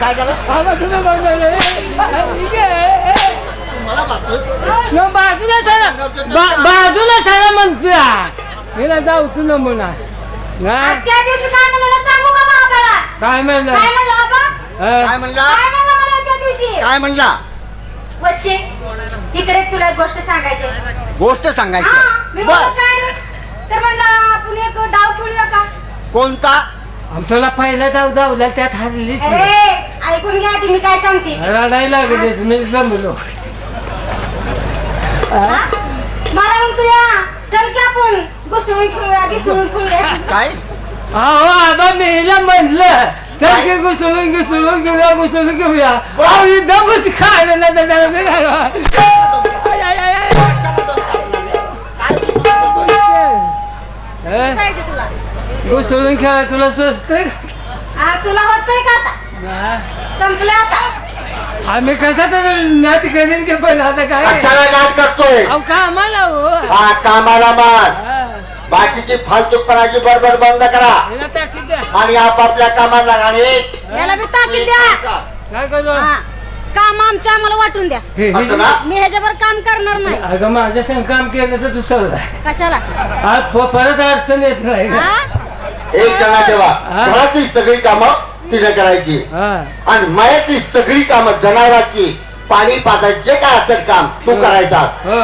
काय झालं? मला मग बाजूला सरा बाजूला सरा म्हणतोय. हिला जाऊ तू नमुना? त्या दिवशी काय म्हणलं सांगू का बाबाला काय म्हणलं? काय म्हणलं बाबा? हा? काय म्हणला? काय म्हणलं मला त्या दिवशी? काय म्हणला? वच्चे इकडे तुला एक गोष्ट सांगायची गोष्ट सांगायची मी म्हणलं बर. काय? रे? तर म्हणलं आपण एक डाव खेळूया का? कोणता? आमच्याला पहिला जाऊ जाऊला त्यात हरलीच नाही. अरे ऐकून घ्या ती मी काय सांगते? रडायला लागलीच मी जमलो हा? मला म्हणतो या चल की आपण घुसळून खेळूया घुसळून खेळूया. काय? अहो आबा मी हिला म्हणलं चल की घुसळून घुसळून घेऊया घुसळून घेऊया अहो ही दमच खायला नाही तर त्याला मी घालवा. आय, आय, आय, आय. हे? पाहिजे तुला. घुसळून खेळा तुला स्वस्त हा, तुला होतंय का आता? संपलं आता? आम्ही कसा तर नात करेन की पण आता काय? कशाला नाट करतोय? अहो का आम्हाला हो. हा कामाला मान हा. बाकीची फालतूपणाची बडबड बंद करा. हिला टाकी द्या. आणि आपापल्या कामाला लागा आणि याला बी ताकीद द्या. काय करू? हा. काम आमच्या आम्हाला वाटून द्या. हे- हे- असं ना? मी ह्याच्यावर काम करणार नाही. अगं माझ्या संग काम केलं तर तू सवय कशाला प- परत अडचण येत नाही हा? एक जणा ठेवा. हा. घरातली सगळी कामं तिने करायची. हा. आणि मयातली सगळी कामं जनावराची. पाणी पाजायचं जे काय असेल काम तू करायचा. हो.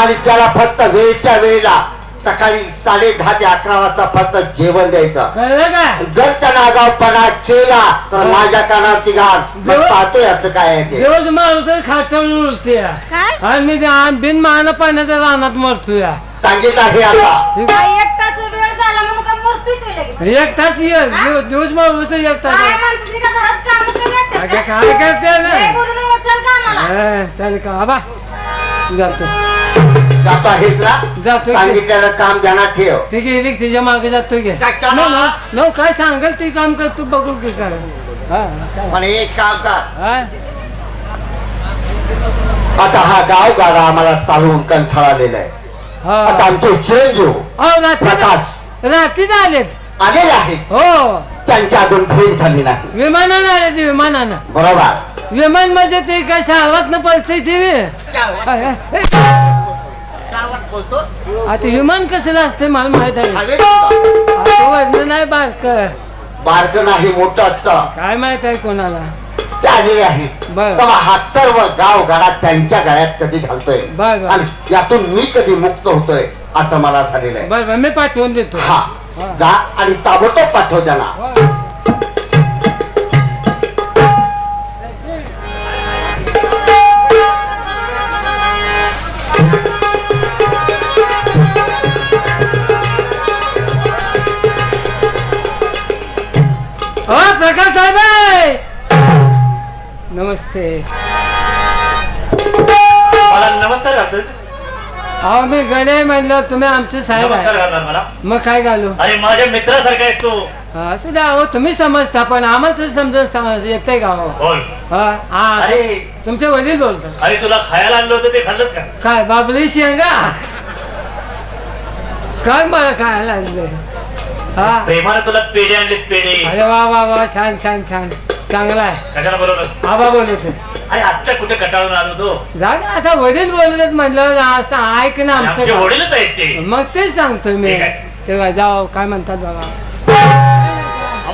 आणि त्याला फक्त वेळच्या वेळेला सकाळी साडे दहा ते अकरा वाजता फक्त जेवण द्यायचं. कळलं का? जर त्यानं आगावपणा केला तर माझ्या कानावरती घाल मग जेवण- पाहतो याचं काय आहे ते. दिवस माणूस तर खाटवून उरते काय? आणि मी त्या बिन मान पाण्याच्या रानात मरतो या. सांगितलं आहे आता. काय एक तास वेळ झाला म्हणून का एक तास ये दिवस दिवस तर एक तास. काय माणसाने का घरात काम कमी असतात अगं का? काय करते ना चल कामाला. हा, चालेल का आबा जातो. जातो आहेच ना? जातो की. सांगितलेलं काम ध्यानात ठेव. ठीक आहे ठीक तिच्यामागे जातो कशाला? काय सांगेल ते काम कर तू बघू की काय. हा. पण एक काम कर. हा? आता हा गाव गाडा आम्हाला चालवून कंठाळालेला आहे. आता हा आमचे चिरंजीव रात्री प्रकाश रात्रीच आलेत आलेले आहेत. हो. त्यांच्या अजून भेट झाली नाही. विमानानं आले ते विमानानं. बरोबर. विमान म्हणजे ते काय न पळते ते? चारवात बोलतो. आता विमान कसलं असते मला माहीत आहे. हवेत होता. आता वजन नाही बारक बारक नाही मोठं असतं. काय माहीत आहे कोणाला? ते आलेले आहेत बर. तेव्हा हा सर्व गाव गाडा त्यांच्या गळ्यात कधी घालतोय? बर, बर. आणि यातून मी कधी मुक्त होतोय असं मला झालेलं आहे. बर बर मी पाठवून देतो. हा. जा आणि ताबडतोब पाठव त्यांना नमस्ते. मला नमस्कार घालतोस अहो मी गणे म्हणलं तुम्ही आमचे साहेब नमस्कार आहे घालणार मला. मग काय घालू? अरे माझ्या मित्रासारखा आहेस तू. हा, असू द्या हो तुम्ही समजता पण आम्हाला तर समजून समज येतंय का हो बोल. हा हा अरे. तुमचे वडील बोलतात. अरे तुला खायला आणलं होतं ते खाल्लंस का? काय बाबली शेंगा? काय मला काय लागले हा. प्रेमानं तुला पेढे आणले पेढे. अरे वा वा वा छान छान छान. चांगला आहे. कशाला बोलवलंस? आबा बोलत होते. अरे आत्ता कुठे कटाळून आलो तो? जा ना आता वडील बोलत म्हटलं असं ऐक ना आमचे आमचं वडीलच आहेत ते. मग तेच सांगतोय मी. ठीक आहे. ते काय जाऊ काय म्हणतात बाबा?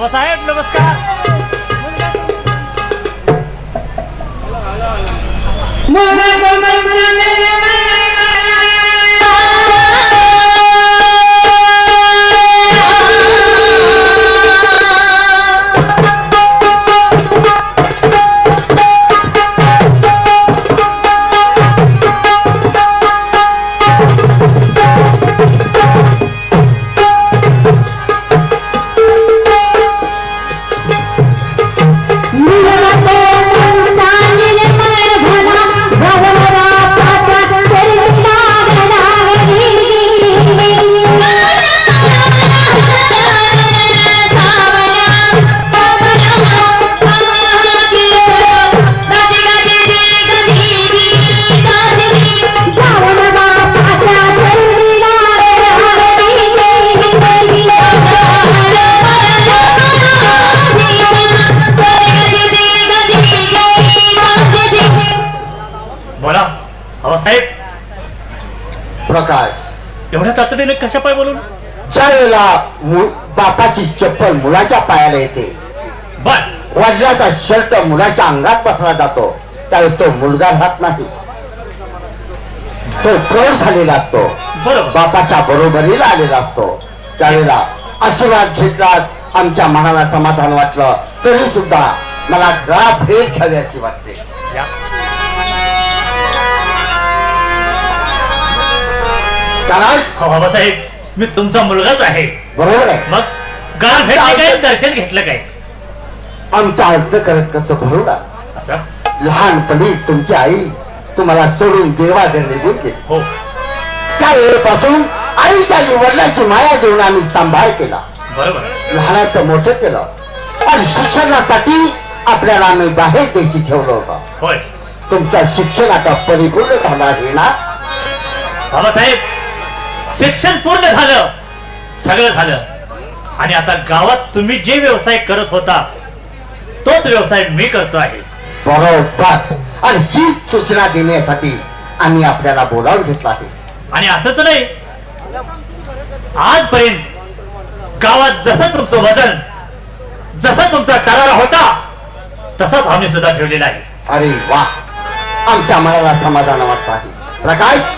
साहेब नमस्कार. मुलगा तो मैत्रिणी बोलून ज्या वेळेला बापाची चप्पल मुलाच्या पायाला येते. बर. वडिलाचा शर्ट मुलाच्या अंगात बसला जातो. त्यावेळेस तो मुलगा राहत नाही. तो प्रौढ झालेला असतो. बरोबर. बापाच्या बरोबरीला आलेला असतो. त्यावेळेला आशीर्वाद घेतलास आमच्या मनाला समाधान वाटलं. तरी सुद्धा मला गळा भेट घ्यावी अशी वाटते. कारण हो बाबासाहेब. मी तुमचा मुलगाच आहे. बरोबर आहे. मग गाळ भेटले काय? दर्शन घेतलं काय? आमचा अर्थ करत कसं भरून आलं. असं? लहानपणी तुमची आई तुम्हाला सोडून देवाघर निघून गेली. हो. त्या वेळेपासून आईच्या आणि वडिलांची माया देऊन आम्ही सांभाळ केला. बरोबर. लहानाचं मोठं केलं. आणि शिक्षणासाठी आपल्याला आम्ही बाहेर देशी ठेवलं होतं. होय. तुमचं शिक्षण आता परिपूर्ण झालं आहे ना बाबासाहेब शिक्षण पूर्ण झालं. सगळं झालं. आणि आता गावात तुम्ही जे व्यवसाय करत होता तोच व्यवसाय मी करतो आहे. बरोबर. आणि ही सूचना देण्यासाठी आम्ही आपल्याला बोलावून घेतलं आहे. आणि असंच नाही आजपर्यंत गावात जसं तुमचं वजन जसा तुमचा करारा होता तसाच आम्ही सुद्धा ठेवलेला आहे. अरे वा. आमच्या मनाला समाधान वाटत आहे. प्रकाश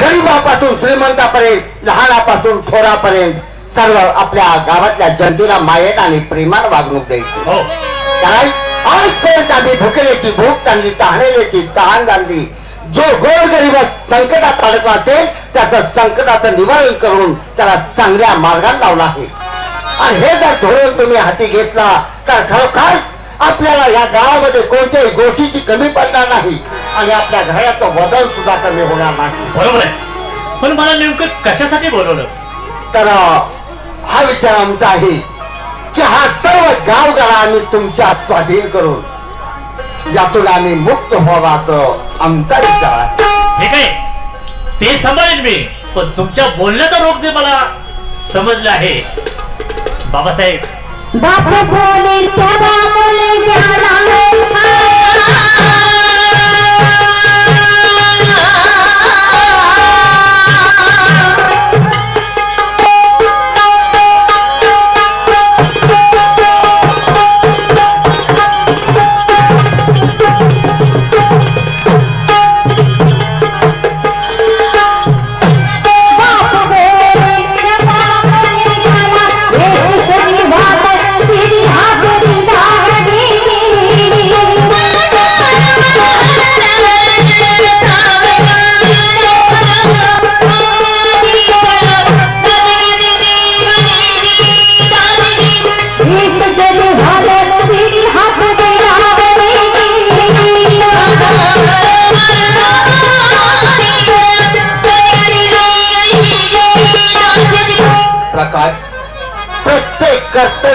गरीबापासून श्रीमंतापर्यंत लहानापासून थोरापर्यंत सर्व आपल्या गावातल्या जनतेला मायेत आणि प्रेमान वागणूक द्यायची. हो. कारण आजपर्यंत आम्ही भुकेल्याची भूक ताणली तहानेल्याची तहान जाणली जो गोरगरीब संकटात अडकला असेल त्याचं संकटाचं निवारण करून त्याला चांगल्या मार्गात लावला आहे. आणि हे जर धोरण तुम्ही हाती घेतला तर खरोखर आपल्याला या गावामध्ये कोणत्याही गोष्टीची कमी पडणार नाही आणि आपल्या घराचं वजन सुद्धा कमी होणार नाही. बरोबर आहे. पण मला नेमकं कशासाठी बोलवलं? तर हा विचार आमचा आहे की हा सर्व गावगाडा आम्ही तुमच्या स्वाधीन करून यातून आम्ही मुक्त व्हावा असं आमचा विचार आहे. हे काय ते सांभाळेन मी. पण तुमच्या बोलण्याचा रोग जे मला समजलं आहे बाबासाहेब बाप बोले त्या बोले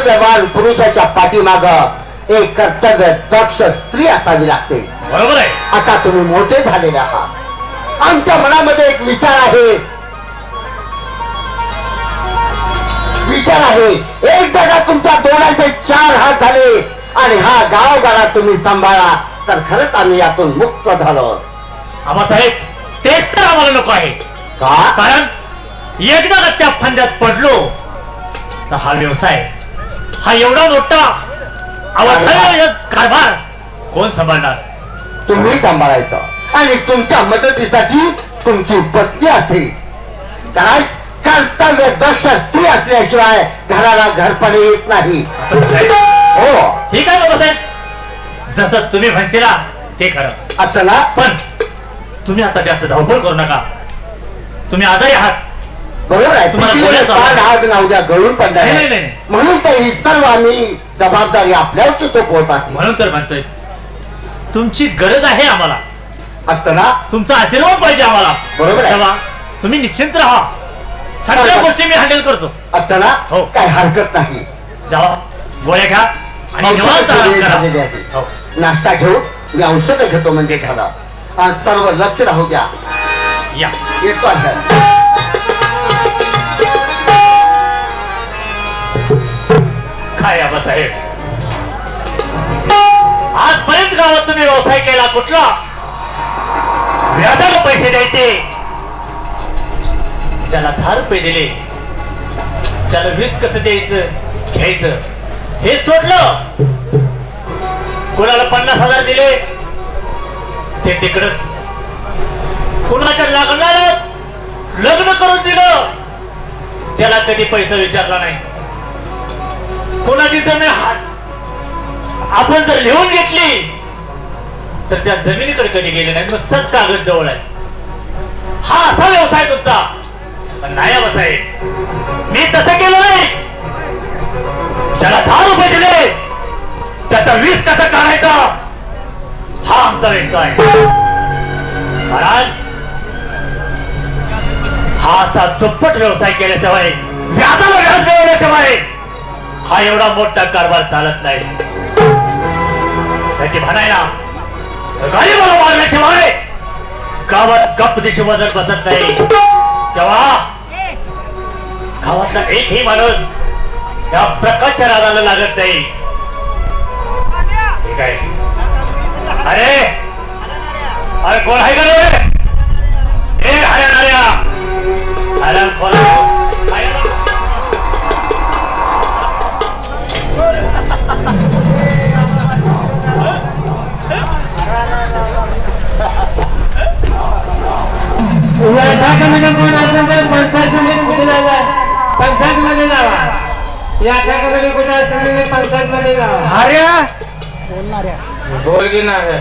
कर्तव्यवान पुरुषाच्या पाठीमाग एक कर्तव्य दक्ष स्त्री असावी लागते. बरोबर आहे. आता तुम्ही मोठे झालेले आहात. आमच्या मनामध्ये एक विचार आहे. विचार आहे. एक जागा तुमच्या दोघांचे चार हात झाले आणि हा गावगाडा तुम्ही सांभाळा तर खरंच आम्ही यातून मुक्त झालो. आबासाहेब तेच तर आम्हाला नको आहे. का? कारण एकदा त्या फंद्यात पडलो तर हा व्यवसाय हा एवढा मोठा कारभार कोण सांभाळणार? तुम्ही सांभाळायचं. आणि तुमच्या मदतीसाठी तुमची पत्नी असेल. कारण कर्तव्य दक्ष स्त्री असल्याशिवाय घराला घरपणे येत नाही. असं काय? हो. ठीक आहे बाबासाहेब जसं तुम्ही म्हणशीला ते खरं. असं ना? पण तुम्ही आता जास्त धावपळ करू नका. तुम्ही आजारी आहात. बरोबर आहे तुम्हाला पान. आज गळून पडणार नाही, आहे. नाही, नाही. म्हणून तर ही सर्व आम्ही जबाबदारी आपल्यावरती सोपवत आहे म्हणून तर म्हणतोय तुमची गरज आहे आम्हाला असं ना तुमचा आशीर्वाद पाहिजे आम्हाला बरोबर आहे. तेव्हा तुम्ही निश्चिंत राहा सगळ्या. गोष्टी मी हँडल करतो असं ना हो. काय हरकत नाही जावा गोळ्या घ्या आणि औषधं निवांत आराम सगळी करा. झालेली आहे. हो. नाश्ता घेऊ मी औषध घेतो म्हणजे खरा आणि सर्व लक्ष राहू द्या या येतो आहे काय आबासाहेब आजपर्यंत गावात तुम्ही व्यवसाय केला कुठला? व्याजाला पैसे द्यायचे. ज्याला दहा रुपये दिले त्याला वीज कसं द्यायचं घ्यायचं हे सोडलं. कोणाला पन्नास हजार दिले ते तिकडच. कुणाच्या लग्नाला लग्न करून दिलं त्याला कधी पैसा विचारला नाही. कोणाची जमीन? आपण जर लिहून घेतली तर त्या जमिनीकडे कधी गेले नाही. नुसताच कागद जवळ आहे. हा असा व्यवसाय तुमचा. पण नाही हा मी तसं केलं नाही. ज्याला दहा रुपये दिले त्याचा वीस कसा काढायचा? हा आमचा व्यवसाय महाराज हा असा दुप्पट व्यवसाय केल्याशिवाय व्याजाला व्याज मिळवल्याशिवाय हा एवढा मोठा कारभार चालत नाही. त्याची म्हणायला ना गरीबाला मारल्याशिवाय गावात गप दिशी वजन बसत नाही. तेव्हा गावातला एकही माणूस या प्रकारच्या रागाला लागत नाही. ठीक आहे अरे! अरे कोण आहे का रे? ए हऱ्या नाऱ्या! खोला! याच्यामध्ये कोण असेल तर पंचायत समिती कुठे जायला पंचायत मध्ये जावा कुठे असेल तर पंचायत मध्ये जावा अरे बोल की नाही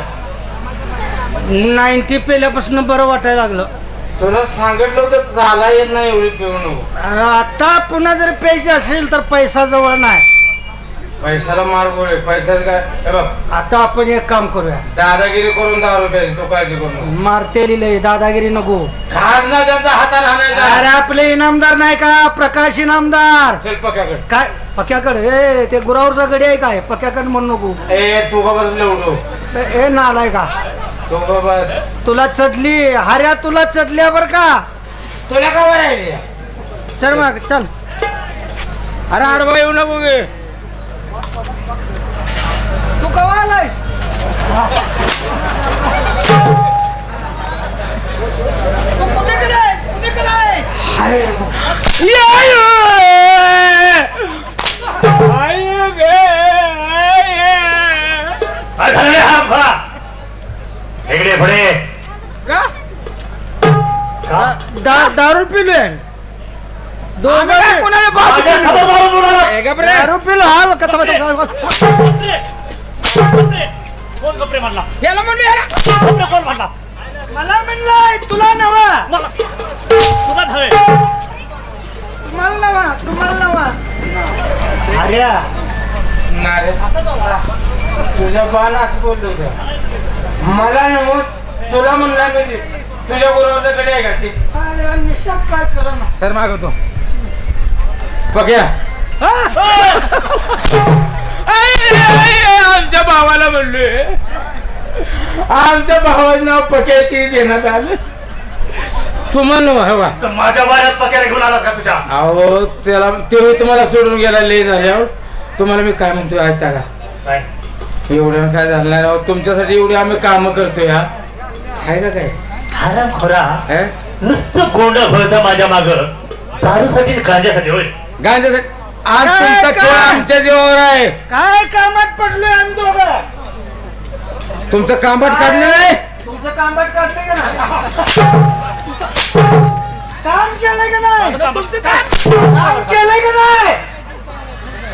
नाईन्टी पेल्यापासून बरं वाटायला लागलं. तुला सांगितलं होतं चाला येत नाही एवढी पिऊ नको. आता पुन्हा जर प्यायचे असेल तर पैसा जवळ नाही. पैशाला मार गोळे पैशाच काय? हे बघ. आता आपण एक काम करूया. दादागिरी करून दहा रुपयाची तो काळजी करू मारते लिहिले दादागिरी नको. खास ना त्यांचा हाताला अरे हाणायचा आपले इनामदार नाही का? प्रकाश इनामदार. चल पक्याकडे. काय? पक्याकडे? ए ते गुरावरचा गडी आहे काय? पक्याकडे म्हणू नको. ए तू का बसले उडू ए- ए नालाय का? तू का बस? तुला चढली हार्या तुला चढल्या बर का? तुला का राहिली चल मग चल. अरे आडवा येऊ नको गे. कवा आलाय? तू कुणीकडे आहे? कुणीकडे आहे? काय झालं रे फळा इकडे पुढे का? का? दा- दारू पिलोय दोन माझ्यासमोर जाऊन बोलायला. दारू पिलो हा कपडे. कपडे म्हणला कपडे कोण म्हणला मला म्हणलंय तुला नवा मला तुला नव्हे. तुम्हाला नवा तुम्हाला नवा अरे तुझ्या बाण असं बोललो होतं. मला नमूद तुला म्हणला म्हणजे तुझ्या गुरुवारचं कडे आहे का ते? काय निशात काय करा ना सर मागवतो. पक्या आमच्या भावाला म्हणलोय. आमच्या भावाचं नाव पक्या ती देण्यात आलं. तुम्हाला हवा. तर माझ्या बाऱ्यात पक्याला घेऊन आलास का तुझ्या? अहो त्याला ते तुम्हाला सोडून गेला लय झाल्यावर. तुम्हाला मी काय म्हणतोय ऐकता का? काय? एवढं काय झालं नाही राव तुमच्यासाठी एवढी आम्ही काम करतोय हा. आहे का काय? हराम खोरा. हे? नुसतं गोंड भरतं माझ्या माग. दारूसाठी आणि गांजासाठी होय. गांजासाठी आज काय, तुमचा काय? खेळ आमच्या जीवावर आहे. काय कामात पडलोय आम्ही दोघं? तुमचं कांबाट काढलं नाही? तुमचं कामबाट काढलंय का नाही? काम केलंय का नाही? काम केलंय का नाही?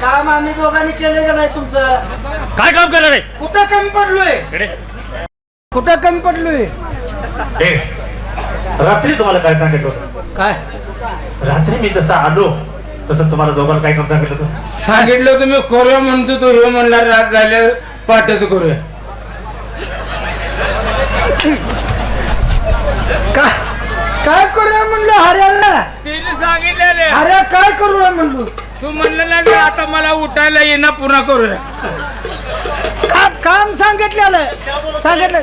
काम आम्ही दोघांनी केलंय का नाही तुमचं? काय काम केलं रे? कुठं कमी पडलोय? इकडे. कुठं कमी पडलोय? रात्री तुम्हाला काय सांगितलं होतं? काय? रात्री मी जसं आलो तसं तुम्हाला दोघांना काय काम सांगितलं होतं? सांगितलं तुम्ही करूया म्हणतो तो हे म्हणला रात झाल्या पाठच करूया. काय काय करूया म्हणलो हऱ्याला? तिने सांगितलेले. अरे काय करूया म्हणलो? तू म्हणलं का आता मला उठायला येणं पुन्हा करूया. काम काम सांगितलेलं. सांगितलं.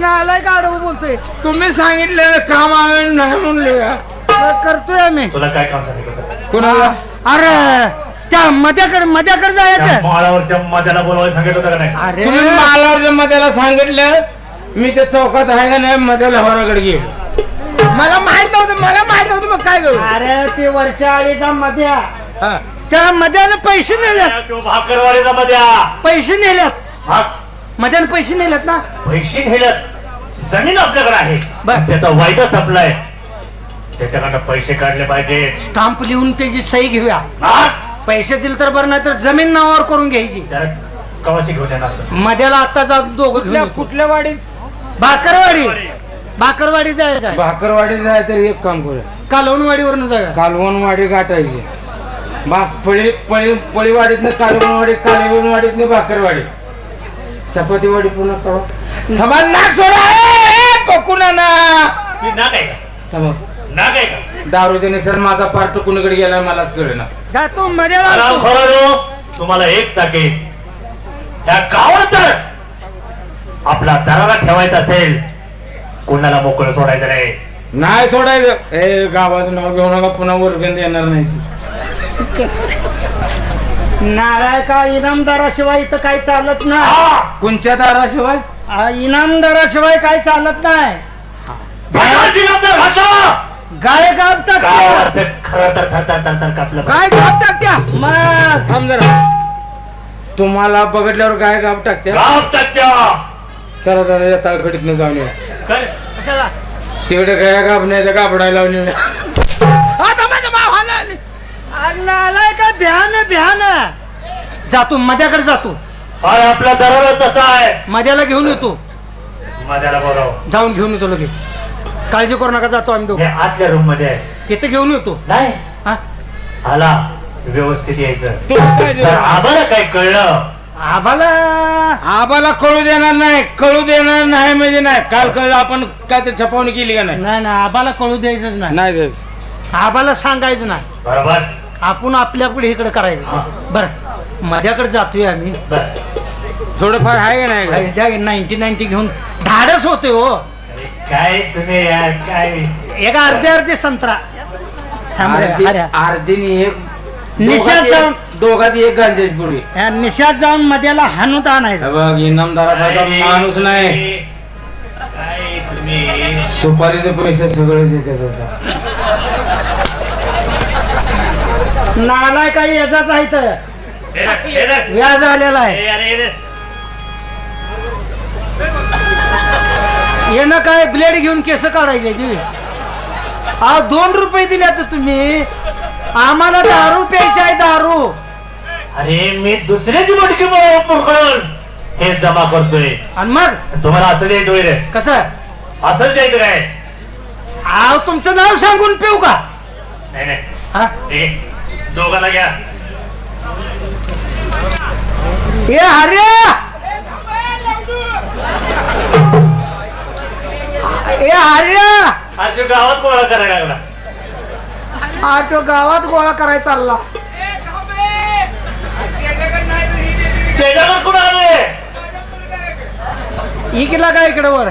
नालाय का आडवं बोलतोय. तुम्ही सांगितलेलं काम आम्ही नाही म्हणले. मग करतोय आम्ही. तुला काय काम सांगितलं कोणाला? अरे त्या मध्याकडे मध्याकडे जायचं. माळावरच्या मध्याला बोलवायला सांगितलं होतं का नाही? अरे. तुम्ही मालावर मध्याला सांगितलं मी त्या चौकात आहे का नाही मध्याला होराकडे गेलो. मला माहीत नव्हतं मला माहीत नव्हतं मग काय करू? अरे ते वरच्या आळीचा मध्या. हा. त्या मध्यानं पैसे नेल्यात तो भाकरवाडीचा मध्या. पैसे नेल्यात मध्यानं पैसे नेल्यात ना? पैसे नेल्यात जमीन आपल्याकडे आहे. बर. त्याचा वायदा संपलाय. त्याच्याकडनं पैसे काढले पाहिजे स्टाम्प लिहून त्याची सही घेऊया? पैसे दिले तर बरं नाही तर जमीन नावावर करून घ्यायची. त्याला कवाशी घेऊन येणार मध्याला आता जा दोघं घेऊन येतो. कुठल्या वाडीत? भाकरवाडी. भाकरवाडी जायचं भाकरवाडी जाय तर एक काम करूया. कालवणवाडीवरून जाऊया. कालवणवाडी गाठायची. बास पळी पळी पळीवाडीतनं कालवणवाडी कालवणवाडीतनं भाकरवाडी. चपातीवाडी पुन्हा कवा थांबा नाक सोडा. ए, ए, पकून ना ती नाक आहे का? थांबा. आहे का? दारू देणे सर माझा पार्ट कुणीकडे गेला मलाच कळे ना जातो मध्याला राम असतो. खरो तुम्हाला एक ताकीद या गावात जर आपला दरारा ठेवायचा असेल. कोणाला मोकळं सोडायचं नाही. नाही सोडायचं. ए गावाचं नाव घेऊ नका पुन्हा वर्गंद येणार नाही ती. नालायका इनामदाराशिवाय इथं काही चालत नाही. हा! कोणच्या दाराशिवाय? आ, इनामदाराशिवाय काही चालत नाही. गाय गावतात गावाचं खरं तर थर थर थर थर कापलं. काय गाव टाकत्या मग थांब जरा. तुम्हाला बघितल्यावर काय गाव टाकत्या गाव तत्त्या! चला चला या तळखडीतनं जाऊन येऊ काय? कशाला तिकडे काय गाब नाही तर गाबडायला लावून येऊया. आता माझ्या भावाला आली. आ, नालायका भ्यान भ्यान. जातो मध्याकडे जातो अरे आपला दरारच तसा आहे. मध्याला घेऊन येतो. माझ्याला बोलाव. जाऊन घेऊन येतो लगेच. काळजी करू नका जातो आम्ही दोघं. आतल्या रूममध्ये आहे. इथं घेऊन येतो. नाही. हा? आला. व्यवस्थित यायचं. आम्हाला काय कळलं? आम्हाला आबाला कळू देणार नाही. कळू देणार नाही म्हणजे नाही. काल कळलं आपण काय ते छपावणी केली का नाही? नाही नाही आबाला कळू द्यायचंच नाही. नाही द्यायचं. आबाला सांगायचं नाही. बरोबर. आपण आपल्या पुढे इकडे हा. करायचं बरं. मध्याकडे जातोय आम्ही. बर. थोडंफार आहे का नाही? द्या नाईन्टी नाईन्टी घेऊन धाडस होते हो. काय तुम्ही यार काय? एक अर्धे अर्धे संत्रा. थांब रे, अर्धी- हऱ्या. अर्धीनी एक निशात दोघात एक- जाऊन- दोघात एक या निशात जाऊन मध्याला हाणूत आणायचं. बघ इनामदारासारखा माणूस नाही. काय तुम्ही सुपारीचे पैसे सगळेच येतात आता. नालाय काही याचाच आहे तर. व्याज आलेला आहे. अरे, येणं काय ब्लेड घेऊन केस काढायचे दिवे आ दोन रुपये दिले तर तुम्ही. आम्हाला दारू प्यायची आहे दारू. अरे मी दुसऱ्याची मटकी पुरकडून हे जमा करतोय. आणि मग? तुम्हाला असं द्यायचं रे कसं? असंच द्यायचं काय? आव तुमचं नाव सांगून पिऊ का? नाही नाही. हा? हे दोघांना घ्या. ए हर्या! ए आज तो गावात गोळा करायला लागला. हा तो गावात गोळा करायला चालला. त्याच्यावर कुठं आले इकडला का इकडे वर.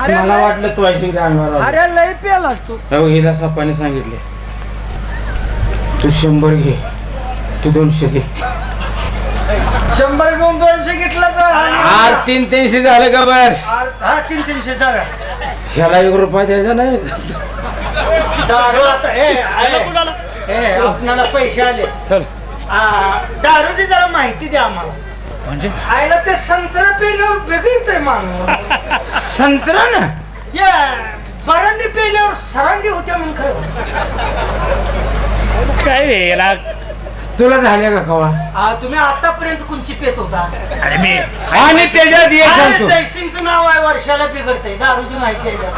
अरे मला वाटलं तू ऐशी अरे लय पेलास तू. हिला सापाने सांगितले. तू शंभर घे. तू दोनशे दे. शंभर घेऊन दोनशे घेतलं आर तर तीन तीनशे झालं का बस? हा तीन तीनशे जागा ह्याला एक रुपया द्यायचा नाही. दारू आता ए ए, ए आपणाला पैसे आले. चल. आ, दारूची जरा माहिती द्या आम्हाला. म्हणजे? आईला ते संत्रा पेल्यावर बिघडतंय माणूस. संत्रा ना? ये बरांडी पेल्यावर सरांडी होत्या म्हणून खरं. काय रे याला तुला झाल्या का खवा? आ, तुम्ही आतापर्यंत कुंची पेत होता? अरे मी आणि त्याच्यात ये अरे, सांगतो. जयसिंगचं नाव आहे वर्षाला बिघडतंय. दारूची माहिती आहे का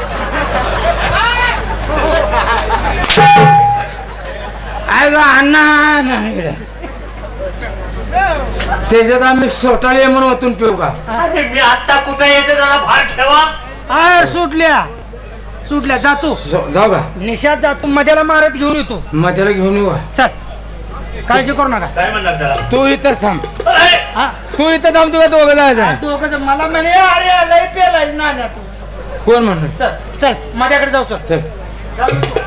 अण्णा नाही. त्याच्यात आम्ही सोटाले म्हणून ओतून पिऊ का? अरे मी आता कुठं येते त्याला भार ठेवा. आय सुटल्या. सुटल्या जातो. जाऊ जाऊ का? निशात जातो मध्याला मारत घेऊन येतो. मग त्याला घेऊन येऊ का? चल. काळजी करू नका. काय म्हणणार त्याला? तू इथंच थांब. अरे, हा? तू इथं थांब तुला दोघं जायचं आहे. दोघं जण. मला म्हणे अरे लय पेलाय नाण्या तू. कोण म्हणणार चल चल. माझ्याकडे जाऊ चल. चल. जाऊ. तू.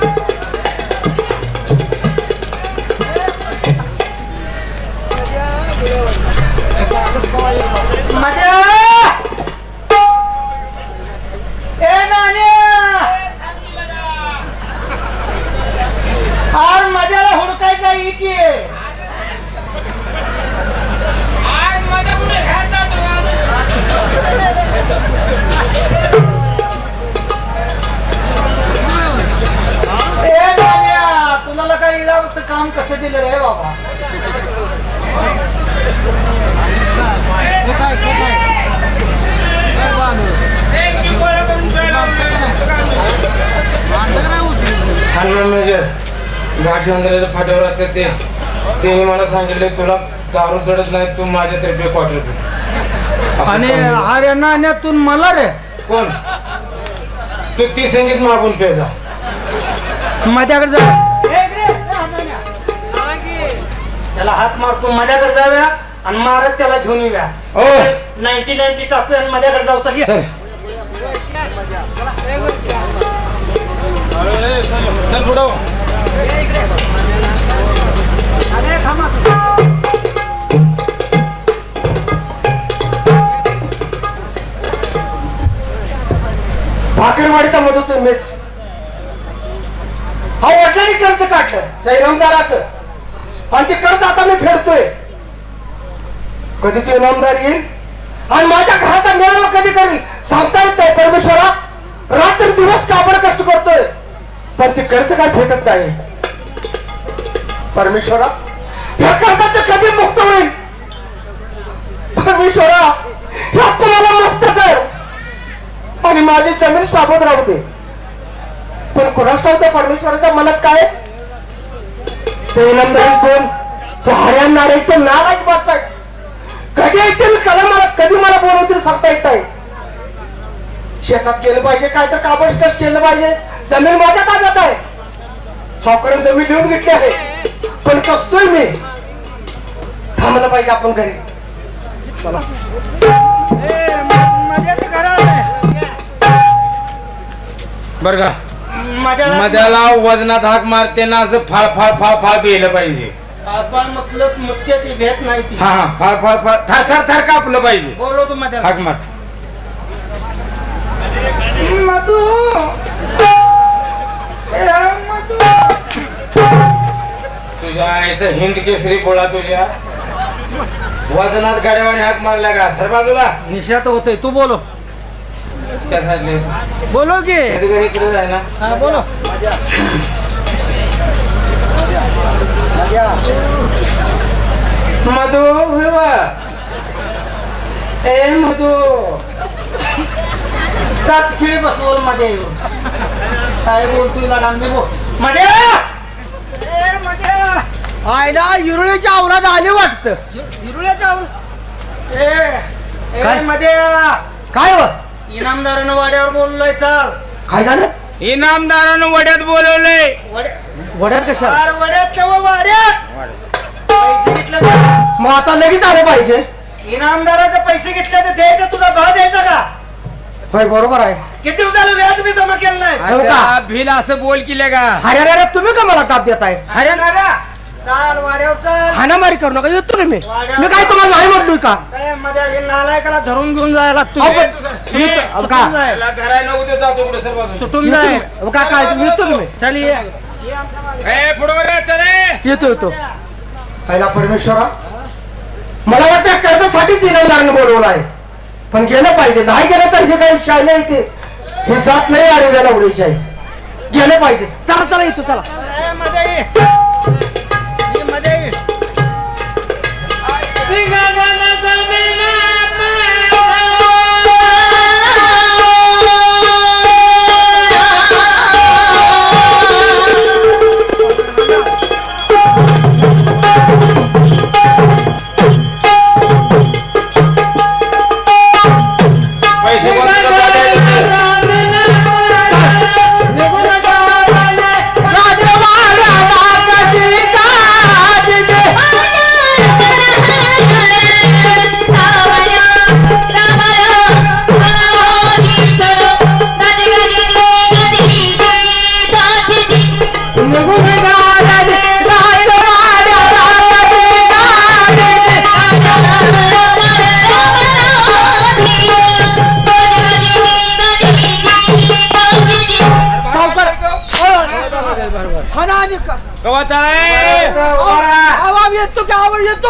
सांगितले तुला दारू चढत नाही तू माझ्यातर्फे क्वार्टर दे आणि अरे नाण्यातून मला रे. कोण? तू ती संगीत मागून पेजा माझ्याकडे जा. त्याला हात मारतो माझ्याकडे जाऊया आणि मारत त्याला घेऊन येऊया. नाईन्टी नाईन्टी टाकूया आणि माझ्याकडे जाऊ चल. ये. चल. चल पुढं. अरे भाकरवाडीचा मदत मीच. हा वडिलांनी कर्ज काढलं त्या इनामदाराच. आणि ते कर्ज आता मी फेडतोय. कधी तू इनामदार येईल? आणि माझ्या घराचा मेळावा कधी करेल? सांगता येत नाही परमेश्वरा. रात्र दिवस काबड कष्ट करतोय. पण ते कर्ज काय फेटत नाही. परमेश्वरा या कर्जात कधी मुक्त होईल? परमेश्वरा ह्या तुम्हाला मुक्त कर. आणि माझी जमीन साबत राहू दे. पण कुणास ठाऊक परमेश्वराच्या मनात काय? ते इनामदारी दोन तो हरियाणा एक तो कधी येतील कला मला कधी मला बोलवतील सांगता येत नाही. शेतात गेलं पाहिजे काय तर काबड केलं पाहिजे. जमीन माझ्या ताब्यात आहे. सावकरण जमीन लिहून घेतली आहे. पण कसतोय मी? थांबलं पाहिजे आपण घरी. आहे. बर का? माझ्या मध्याला वजनात हाक मारते ना असं फाळ फाळ फाळ फाळ पिलं पाहिजे. आपण मतलब मुत्य ती भेट नाही ती. हा हा फाळ फाळ फाळ थर थर थर कापलं पाहिजे. बोलो तू माझ्या हाक मार. मधू. ए, मधू. तुझ्या आईचं हिंद केसरी बोळा तुझ्या. वजनात गाड्यावाने हाक मारल्या का? सर बाजूला निशात होतोय. तू बोलो. त्यासाठी बोलो की. त्याचं घर इकडेच आहे ना? हा बोलो. मधू हुआ ए मधू. दात खिळी बसवलमध्ये. काय बोलतोय बोलमध्ये ए मध्ये! आयला युरुळीच्या आवरात आले वाटतं. हिरुळ्याच्या ए ए काय? मध्ये. काय हो इनामदारानं वाड्यावर बोललोय चाल. काय झालं? इनामदारानं वड्यात बोलवलंय. वड्या वड्यात कशा अरे वड्यात तेव्हा वाड्यात? पैसे घेतले तर- मग आता लगेच आलं पाहिजे. इनामदाराचे पैसे घेतले तर द्यायचं तुझा भाव द्यायचा का? होय बरोबर आहे. किती दिवसाला व्याज बी जमा केलं नाही. हो का? भिल असं बोल केलं का अरे अरे अरे तुम्ही का मला ताप देताय? अरे नारा. चाल वाड्यावर चाल. हाणामारी करू नका येतो का मी? काय तुम्हाला नाही म्हटलोय का? काय मध्ये हे नालायकाला धरून घेऊन जायला लागतो. अहो, पण- येतो- अहो, का? सुटून जाय. धरायला उद्या जातो कुठे सर बाजू सुटून येतो जाय. मी. अहो, का काय? येतो का मी? चल ये. ये आमच्या मागे. ए पुढे चले येतो येतो. पहिला परमेश्वरा मला वाटतं कर्जासाठीच इनामदारानं बोलवलं आहे. पण गेलं पाहिजे. नाही गेलं तर हे काही शाय नाही ते हे जात नाही आडव्याला उडायची आहे गेलं पाहिजे. चला चला येतो चला. ए, मध्ये ये. ये.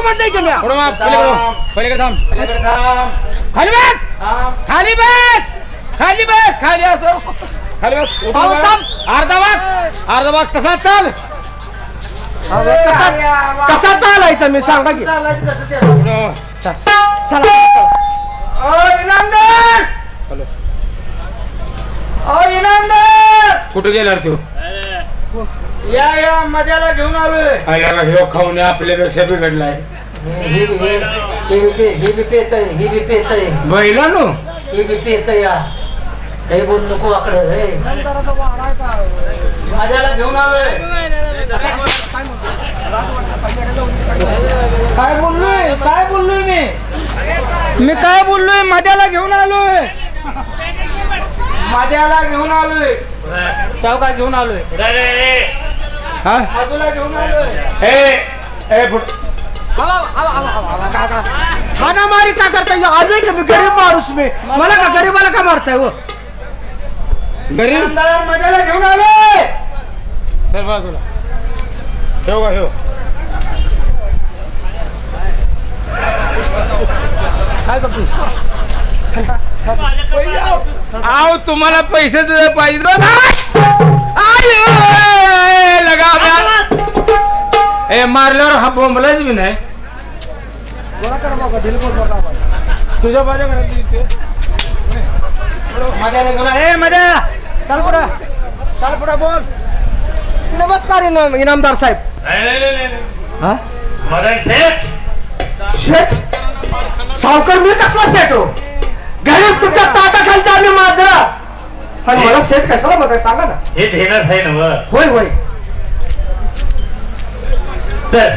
म्हणताय की मी पुढं माग, पलीकडे थांब. पलीकडे थांब. खाली बस खाली बस खाली बस खाली असो. खाली बस उठून अहो, बस. थांब. अर्धा वाग अर्धा वाग तसा चाल. कसा कसा चालायचा मी सांगा की. चालायचं कसं ते चला. चला. ओ इनामदार ओ इनामदार कुठे गेला रे तू? या या मजाला घेऊन आलोय. आल्याला ह्यो खाऊन आपल्यापेक्षा बिघडलाय. ही बी- ही ही बी पे ही बी पेत आहे ही बी पेत आहे बैलानो? ही बी पेत या हे बोल नको आकडे हे घेऊन आलोय काय बोललोय? काय बोललोय मी? मी काय बोललोय? मध्याला घेऊन आलोय. मध्याला घेऊन आलोय. तेव्हा काय घेऊन आलोय? हा? मधुला घेऊन आलोय. ए ए फुट खाना मारी का करताय आलोय का मी गरीब माणूस मी मला का गरीबाला का मारताय हो गरीब इनामदार मध्याला घेऊन आलोय सर बाजूला ठेव का ठेव काय करतो आव तुम्हाला पैसे तुझे पाहिजे ना? ए, मारल्यावर हा बोंबलाच बी नाही तुझ्या बाजू. ए मध्या चाल पुढं. चाल पुढं बोल. नमस्कार इनाम- इनामदार साहेब. हा? मदन शेठ. शेठ? सावकार मी कसला सेट हो? गरीब तुमच्या ताटाखालच्या आम्ही माजरा. आणि मला सेट कशाला बघाय सांगा ना. हे आहे ना व. होय होय. तर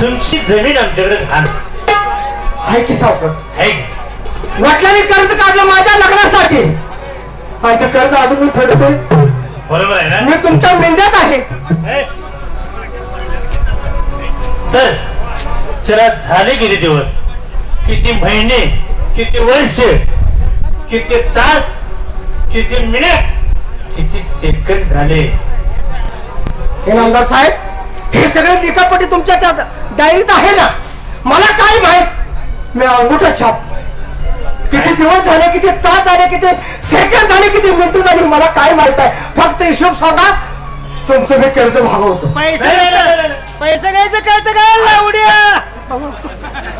तुमची जमीन आमच्याकडे घाण. हाय की सावकार? आहे का? वडिलांनी कर्ज काढलं माझ्या लग्नासाठी. आणि ते कर्ज अजून मी फेडतोय. बरोबर आहे ना? मी तुमच्या मेंढ्यात आहे. हे? तर त्याला झाले किती दिवस? किती महिने? किती वर्ष? किती तास? किती मिनिट? किती सेकंद झाले? इनामदार साहेब हे सगळे लिखापटी तुमच्या त्या डायरीत आहे ना? मला काय माहीत? मी अंगुठा छाप. किती दिवस झाले किती तास झाले किती सेकंद झाले किती मिनिटं झाली मला काय माहीत आहे? फक्त हिशोब सांगा तुमचं मी कर्ज भागवतो. पैसे. पैसे घ्यायचं कळतं काय लावड्या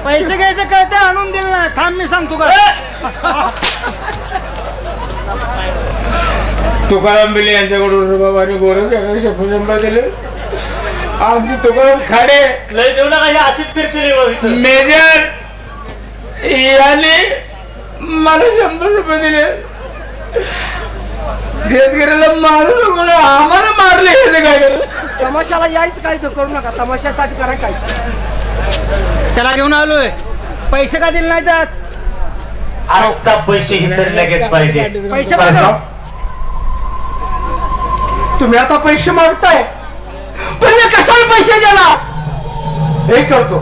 पैसे घ्यायचं कळतं आणून दिलं ना. थांब मी सांगतो का? तुकाराम बिले यांच्याकडून बाबाने गोरख शफरचंद दिले. आमची तुकाराम खाडे. लय देऊ नका हे अशीच फिरते मेजर याने मला शंभर रुपये दिले. शेतकऱ्याला मारू नको ना, आम्हाला मारले याचं काय केलं तमाशाला यायचं काय तर करू नका तमाशासाठी करा काय. त्याला घेऊन आलोय. पैसे का दिले नाही त्यात? आजचा पैसे ही तर लगेच पाहिजे. पैसे मागा तुम्ही आता पैसे मागताय. पण मी कशाला पैसे देला हे करतो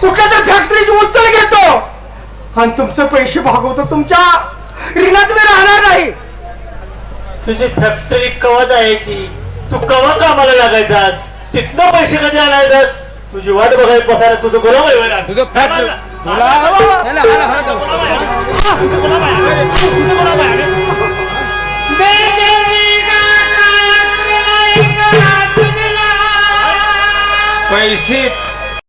कुठल्या तर फॅक्टरीची उचल घेतो आणि तुमचे पैसे भागवतो तुमच्या ऋणात मी राहणार नाही तुझी फॅक्टरी कवा जायची तू कवा कामाला लागायचास तिथनं पैसे कधी आणायचास तुझी वाट बघायला बसायला तुझं गुलाम आहे. तुझं. तुला हाणा, हाणा त्याला. गुलाम आहे. तुझं गुलाम आहे. तुझं गुलाम पैसे